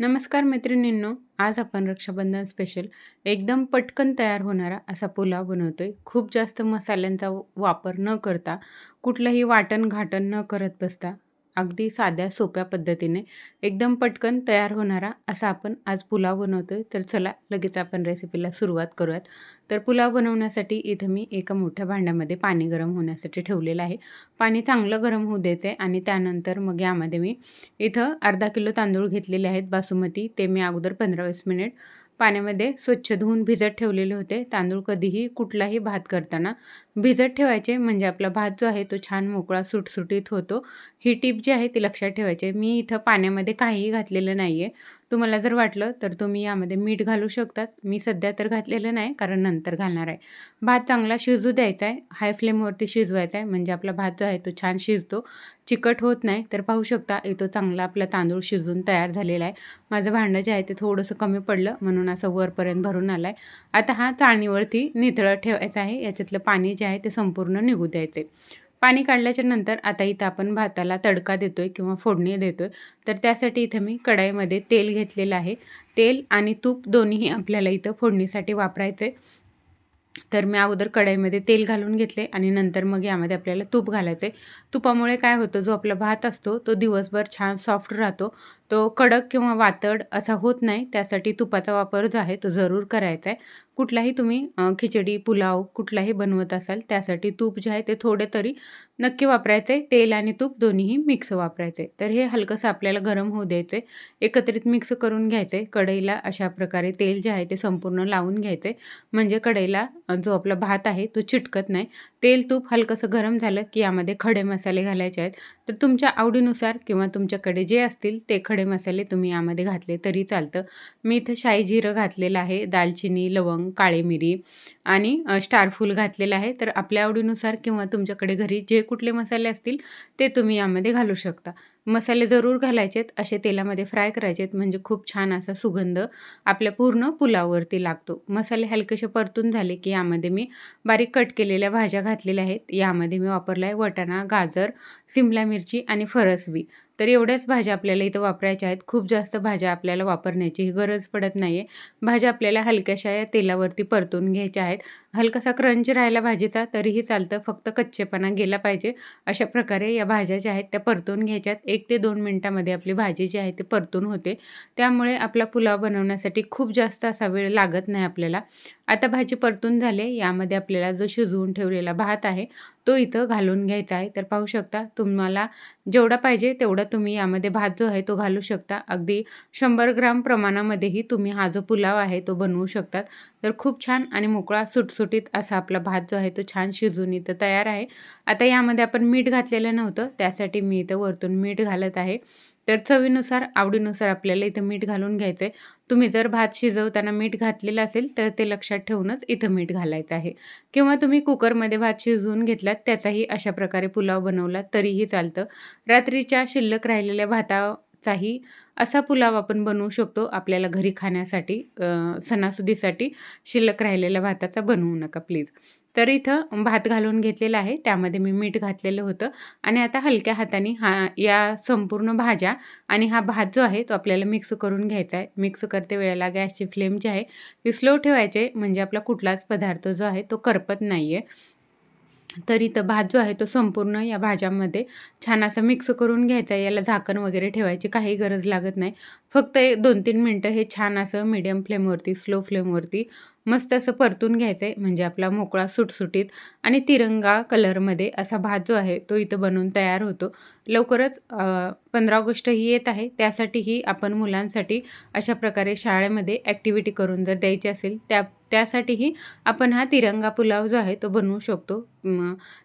नमस्कार मैत्रिणींनो आज आपण रक्षाबंधन स्पेशल एकदम पटकन तयार होणारा असा पुलाव बनवतो आहे खूप जास्त मसाल्यांचा वापर न करता कुठलंही वाटण घाटण न करत बसता अगदी साध्या सोप्या पद्धतीने एकदम पटकन तयार होणारा असा आपण आज पुलाव बनवतो आहे तर चला लगेच आपण रेसिपीला सुरुवात करूयात. तर पुलाव बनवण्यासाठी इथं मी एका मोठ्या भांड्यामध्ये पाणी गरम होण्यासाठी ठेवलेलं आहे. पाणी चांगलं गरम होऊ द्यायचं आहे आणि त्यानंतर मग यामध्ये मी इथं अर्धा किलो तांदूळ घेतलेले आहेत. बासुमती ते मी अगोदर पंधरा वीस मिनिट पाण्यामध्ये स्वच्छ धुवून भिजत ठेवलेले होते. तांदूळ कधीही कुठलाही भात करताना भिजत ठेवायचे म्हणजे आपला भात जो आहे तो छान मोकळा सुटसुटीत होतो. ही टीप जी आहे ती लक्षात ठेवायची मी इथं पाण्यामध्ये काहीही घातलेलं नाही आहे तुम्हाला जर वाटलं तर तुम्ही यामध्ये मीठ घालू शकतात. मी सध्या तर घातलेलं नाही कारण नंतर घालणार आहे. भात चांगला शिजू द्यायचा आहे. हाय फ्लेमवरती शिजवायचा आहे. म्हणजे आपला भात जो आहे तो छान शिजतो. चिकट होत नाही तर पाहू शकता इथं चांगला आपला तांदूळ शिजून तयार झालेला आहे. माझं भांडं जे आहे ते थोडंसं कमी पडलं म्हणून असं वरपर्यंत भरून आलं आहे आता हा चाळणीवरती निथळं ठेवायचा आहे. याच्यातलं पाणी जे आहे ते संपूर्ण निघू आहे पाणी काढल्याच्या नंतर आता इथं आपण भाताला तडका देतो आहे किंवा फोडणी देतो आहे तर त्यासाठी इथं मी कढाईमध्ये तेल घेतलेलं आहे. तेल आणि तूप दोन्हीही आपल्याला इथं फोडणीसाठी वापरायचं आहे तर मी अगोदर कढाईमध्ये तेल घालून घेतले आणि नंतर मग यामध्ये आपल्याला तूप घालायचं आहे तुपामुळे काय होतं जो आपला भात असतो तो दिवसभर छान सॉफ्ट राहतो. तो कडक किंवा वातड असा होत नाही. त्यासाठी तुपाचा वापर जो आहे तो जरूर करायचा आहे कुठलाही तुम्ही खिचडी पुलाव कुठलाही बनवत असाल त्यासाठी तूप जे आहे ते थोडे तरी नक्की वापरायचं. आहे तेल आणि तूप दोन्हीही मिक्स वापरायचे. तर हे हलकंसं आपल्याला गरम होऊ द्यायचं. आहे एकत्रित मिक्स करून घ्यायचं. आहे कढईला अशा प्रकारे तेल जे आहे ते संपूर्ण लावून घ्यायचं. आहे म्हणजे कढईला जो आपला भात आहे तो चिटकत नाही. तेल तूप हलकंसं गरम झालं की यामध्ये खडे मसाले घालायचे आहेत. तर तुमच्या आवडीनुसार किंवा तुमच्याकडे जे असतील ते खडे मसाले तुम्ही यामध्ये घातले तरी चालतं. मी इथं शाई जिरं घातलेलं आहे. दालचिनी लवंग काळी मिरी आणि स्टारफूल घातलेलं आहे. तर आपल्या आवडीनुसार किंवा तुमच्याकडे घरी जे कुठले मसाले असतील ते तुम्ही यामध्ये घालू शकता. मसाले जरूर घालायचेत असे तेलामध्ये फ्राय करायचेत म्हणजे खूप छान असा सुगंध आपल्या पूर्ण पुलावरती लागतो. मसाले हलकेसे परतून झाले की यामध्ये मी बारीक कट केलेल्या भाज्या घातलेल्या आहेत. यामध्ये मी वापरला आहे वटाणा गाजर सिमला मिरची आणि फरसबी. तर एवढ्याच भाज्या आपल्याला इथं वापरायच्या आहेत. खूप जास्त भाज्या आपल्याला वापरण्याची गरज पडत नाही आहे भाज्या आपल्याला हलक्याशा या तेलावरती परतून घ्यायच्या आहेत. हलकासा क्रंच राहिला भाजीचा तरीही चालतं. फक्त कच्चेपणा गेला पाहिजे. अशा प्रकारे या भाज्या ज्या आहेत त्या परतून घ्यायच्यात. एक ते दोन मिनटामध्ये आपली भाजी जी आहे ती परतून होते. त्यामुळे आपला पुलाव बनवण्यासाठी खूप जास्त असा वेळ लागत नाही आपल्याला. आता भाजी परतून झाले. यामध्ये आपल्याला जो शिजवून ठेवलेला भात आहे तो इथं घालून घ्यायचा आहे. तर पाहू शकता तुम्हाला जेवढा पाहिजे तेवढा तुम्ही यामध्ये भात जो आहे तो घालू शकता. अगदी शंभर ग्राम प्रमाणामध्येही तुम्ही हा जो पुलाव आहे तो बनवू शकतात. तर खूप छान आणि मोकळा सुटसुटीत असा आपला भात जो आहे तो छान शिजून इथं तयार आहे. आता यामध्ये आपण मीठ घातलेलं नव्हतं त्यासाठी मी इथं वरतून मीठ घालत आहे. तर चवीनुसार आवडीनुसार आपल्याला इथं मीठ घालून घ्यायचं आहे तुम्ही जर भात शिजवताना मीठ घातलेलं असेल तर ते लक्षात ठेवूनच इथं मीठ घालायचं आहे. किंवा तुम्ही कुकरमध्ये भात शिजवून घेतलात त्याचाही अशा प्रकारे पुलाव बनवला तरीही चालतं. रात्रीच्या शिल्लक राहिलेल्या भाता चाही असा पुलाव आपण बनवू शकतो. आपल्याला घरी खाण्यासाठी सणासुदीसाठी शिल्लक राहिलेल्या भाताचा बनवू नका प्लीज. तर इथं भात घालून घेतलेला आहे. त्यामध्ये मी मीठ घातलेलं होतं. आणि आता हलक्या हाताने हा या संपूर्ण भाज्या आणि हा भात जो आहे तो आपल्याला मिक्स करून घ्यायचा आहे. मिक्स करते वेळेला गॅसची फ्लेम जी आहे ती स्लो ठेवायचे म्हणजे आपला कुठलाच पदार्थ जो आहे तो करपत नाही आहे तर इथं भात जो आहे तो संपूर्ण या भाज्यांमध्ये छान असं मिक्स करून घ्यायचा आहे. याला झाकण वगैरे ठेवायची काही गरज लागत नाही. फक्त एक दोन तीन मिनटं हे छान असं मीडियम फ्लेमवरती स्लो फ्लेमवरती मस्त असं परतून घ्यायचं आहे. म्हणजे आपला मोकळा सुटसुटीत आणि तिरंगा कलरमध्ये असा भात जो आहे तो इथं बनवून तयार होतो. लवकरच पंधरा ऑगस्ट ही येत आहे. त्यासाठीही आपण मुलांसाठी अशा प्रकारे शाळेमध्ये ॲक्टिव्हिटी करून जर द्यायची असेल त्या त्यासाठीही आपण हा तिरंगा पुलाव जो आहे तो बनवू शकतो.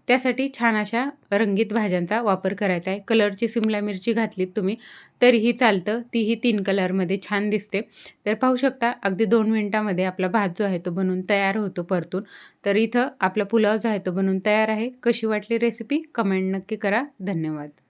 त्यासाठी छान अशा रंगीत भाज्यांचा वापर करायचा आहे. कलरची सिमला मिरची घातलीत तुम्ही तरीही चालतं. तीही तीन कलरमध्ये छान दिसते. तर पाहू शकता अगदी दोन मिनटामध्ये आपला भात जो आहे तो बनवून तयार होतो परतून. तर इथं आपला पुलाव जो आहे तो बनवून तयार आहे. कशी वाटली रेसिपी कमेंट नक्की करा. धन्यवाद.